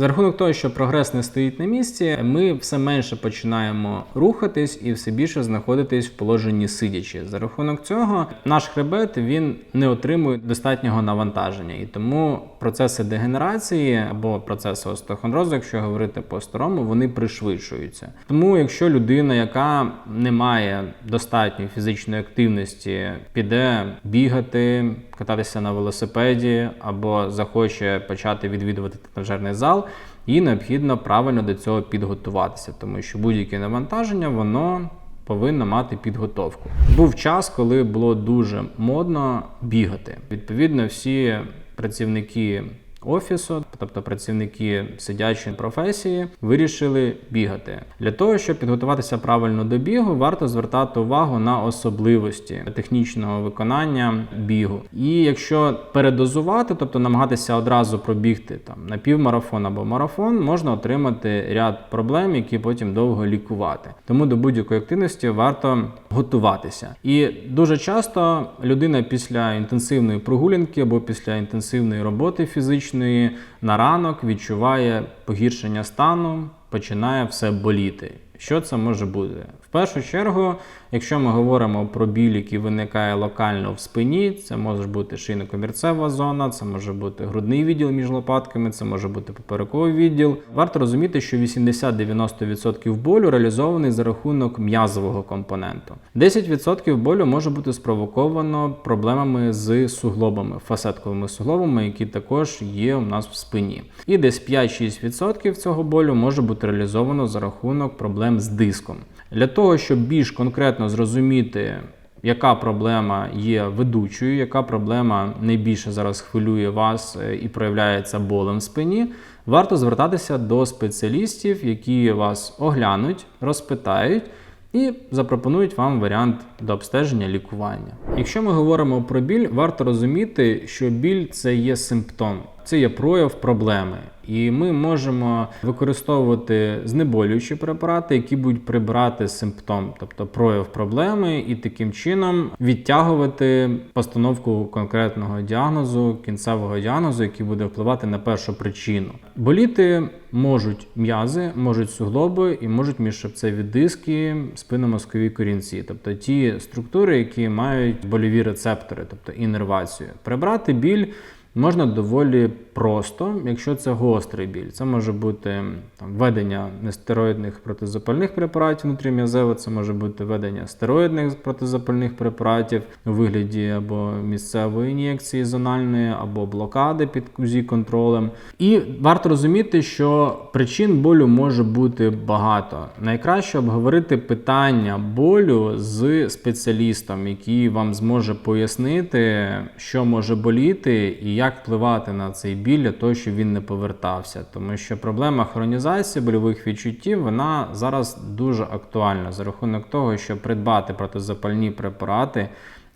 За рахунок того, що прогрес не стоїть на місці, ми все менше починаємо рухатись і все більше знаходитись в положенні сидячи. За рахунок цього наш хребет він не отримує достатнього навантаження, і тому процеси дегенерації або процеси остеохондрозу, якщо говорити по старому, вони пришвидшуються. Тому, якщо людина, яка не має достатньої фізичної активності, піде бігати, кататися на велосипеді або захоче почати відвідувати тренажерний зал, їй необхідно правильно до цього підготуватися, тому що будь-яке навантаження воно повинно мати підготовку. Був час, коли було дуже модно бігати. Відповідно, всі працівники офісу, тобто працівники сидячої професії, вирішили бігати. Для того, щоб підготуватися правильно до бігу, варто звертати увагу на особливості технічного виконання бігу. І якщо передозувати, тобто намагатися одразу пробігти там на півмарафон або марафон, можна отримати ряд проблем, які потім довго лікувати. Тому до будь-якої активності варто готуватися. І дуже часто людина після інтенсивної прогулянки або після інтенсивної роботи фізичної на ранок відчуває погіршення стану, починає все боліти. Що це може бути? В першу чергу, якщо ми говоримо про біль, який виникає локально в спині, це може бути шийно-комірцева зона, це може бути грудний відділ між лопатками, це може бути поперековий відділ. Варто розуміти, що 80-90% болю реалізований за рахунок м'язового компоненту. 10% болю може бути спровоковано проблемами з суглобами, фасетковими суглобами, які також є у нас в спині. І десь 5-6% цього болю може бути реалізовано за рахунок проблем з диском. Для того, щоб більш конкретно зрозуміти, яка проблема є ведучою, яка проблема найбільше зараз хвилює вас е, і проявляється болем в спині, варто звертатися до спеціалістів, які вас оглянуть, розпитають. І запропонують вам варіант до обстеження лікування. Якщо ми говоримо про біль, варто розуміти, що біль це є симптом, це є прояв проблеми. І ми можемо використовувати знеболюючі препарати, які будуть прибирати симптом, тобто прояв проблеми, і таким чином відтягувати постановку конкретного діагнозу, кінцевого діагнозу, який буде впливати на першу причину. Боліти можуть м'язи, можуть суглоби і можуть міжшипцеві диски, спинномозкові корінці, тобто ті структури, які мають больові рецептори, тобто інервацію. Прибрати біль. Можна доволі просто, якщо це гострий біль. Це може бути там, введення нестероїдних протизапальних препаратів внутрім'язево, це може бути введення стероїдних протизапальних препаратів у вигляді або місцевої ін'єкції зональної, або блокади під УЗІ контролем. І варто розуміти, що причин болю може бути багато. Найкраще обговорити питання болю з спеціалістом, який вам зможе пояснити, що може боліти і як впливати на цей біль для того, щоб він не повертався. Тому що проблема хронізації больових відчуттів вона зараз дуже актуальна за рахунок того, що придбати протизапальні препарати.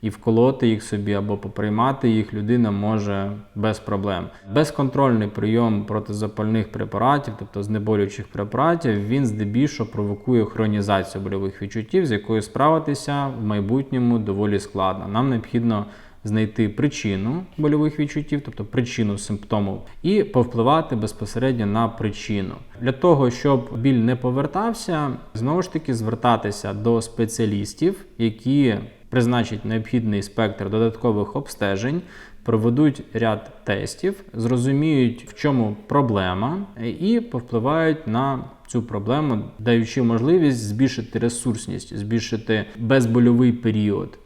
І вколоти їх собі або поприймати їх людина може без проблем. Безконтрольний прийом протизапальних препаратів, тобто знеболюючих препаратів, він здебільшого провокує хронізацію больових відчуттів, з якою справитися в майбутньому доволі складно. Нам необхідно знайти причину больових відчуттів, тобто причину симптомів, і повпливати безпосередньо на причину. Для того, щоб біль не повертався, знову ж таки звертатися до спеціалістів, які призначать необхідний спектр додаткових обстежень. Проведуть ряд тестів, зрозуміють, в чому проблема, і повпливають на цю проблему, даючи можливість збільшити ресурсність, збільшити безбольовий період